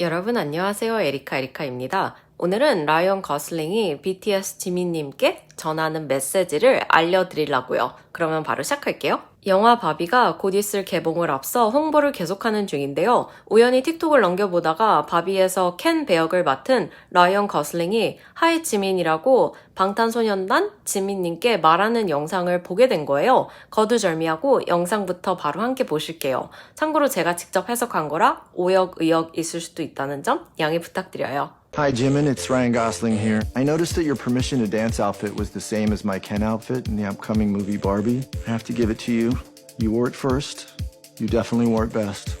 여러분 안녕하세요. 에리카 에리카입니다. 오늘은 라이언 거슬링이 BTS 지민님께 전하는 메시지를 알려드리려고요. 그러면 바로 시작할게요. 영화 바비가 곧 있을 개봉을 앞서 홍보를 계속하는 중인데요. 우연히 틱톡을 넘겨보다가 바비에서 켄 배역을 맡은 라이언 거슬링이 하이 지민이라고 방탄소년단 지민님께 말하는 영상을 보게 된 거예요. 거두절미하고 영상부터 바로 함께 보실게요. 참고로 제가 직접 해석한 거라 오역 의역 있을 수도 있다는 점 양해 부탁드려요. Hi, Jimin. It's Ryan Gosling here. I noticed that your permission to dance outfit was the same as my Ken outfit in the upcoming movie Barbie. I have to give it to you. You wore it first. You definitely wore it best.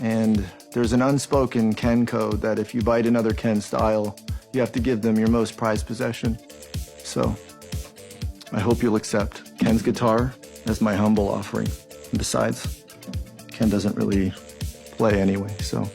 And there's an unspoken Ken code that if you bite another Ken style, you have to give them your most prized possession. So, I hope you'll accept Ken's guitar as my humble offering. And besides, Ken doesn't really play anyway, so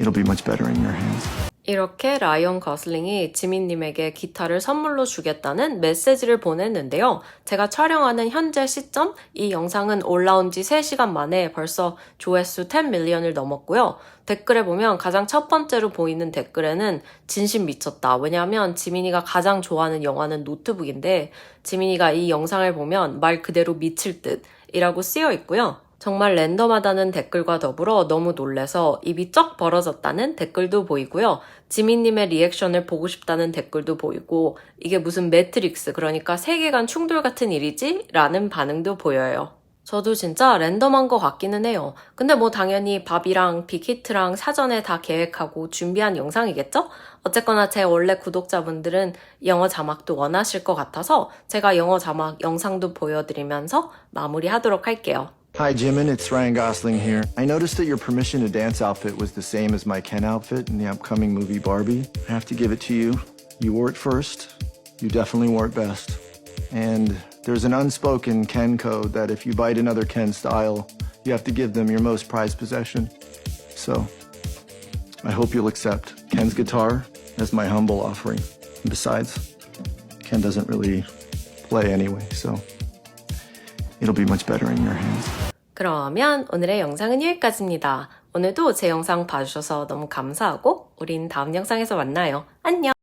it'll be much better in your hands. 이렇게 라이언 거슬링이 지민님에게 기타를 선물로 주겠다는 메시지를 보냈는데요. 제가 촬영하는 현재 시점, 이 영상은 올라온 지 3시간 만에 벌써 조회수 10밀리언을 넘었고요. 댓글에 보면 가장 첫 번째로 보이는 댓글에는 진심 미쳤다. 왜냐하면 지민이가 가장 좋아하는 영화는 노트북인데 지민이가 이 영상을 보면 말 그대로 미칠 듯 이라고 쓰여 있고요. 정말 랜덤하다는 댓글과 더불어 너무 놀래서 입이 쩍 벌어졌다는 댓글도 보이고요. 지민님의 리액션을 보고 싶다는 댓글도 보이고 이게 무슨 매트릭스 그러니까 세계관 충돌 같은 일이지? 라는 반응도 보여요. 저도 진짜 랜덤한 것 같기는 해요. 근데 뭐 당연히 밥이랑 빅히트랑 사전에 다 계획하고 준비한 영상이겠죠? 어쨌거나 제 원래 구독자분들은 영어 자막도 원하실 것 같아서 제가 영어 자막 영상도 보여드리면서 마무리하도록 할게요. Hi, Jimin. It's Ryan Gosling here. I noticed that your permission to dance outfit was the same as my Ken outfit in the upcoming movie Barbie. I have to give it to you. You wore it first. You definitely wore it best. And there's an unspoken Ken code that if you bite another Ken style, you have to give them your most prized possession. So, I hope you'll accept Ken's guitar as my humble offering. And besides, Ken doesn't really play anyway, so it'll be much better in your hands. 그러면 오늘의 영상은 여기까지입니다. 오늘도 제 영상 봐주셔서 너무 감사하고 우린 다음 영상에서 만나요. 안녕!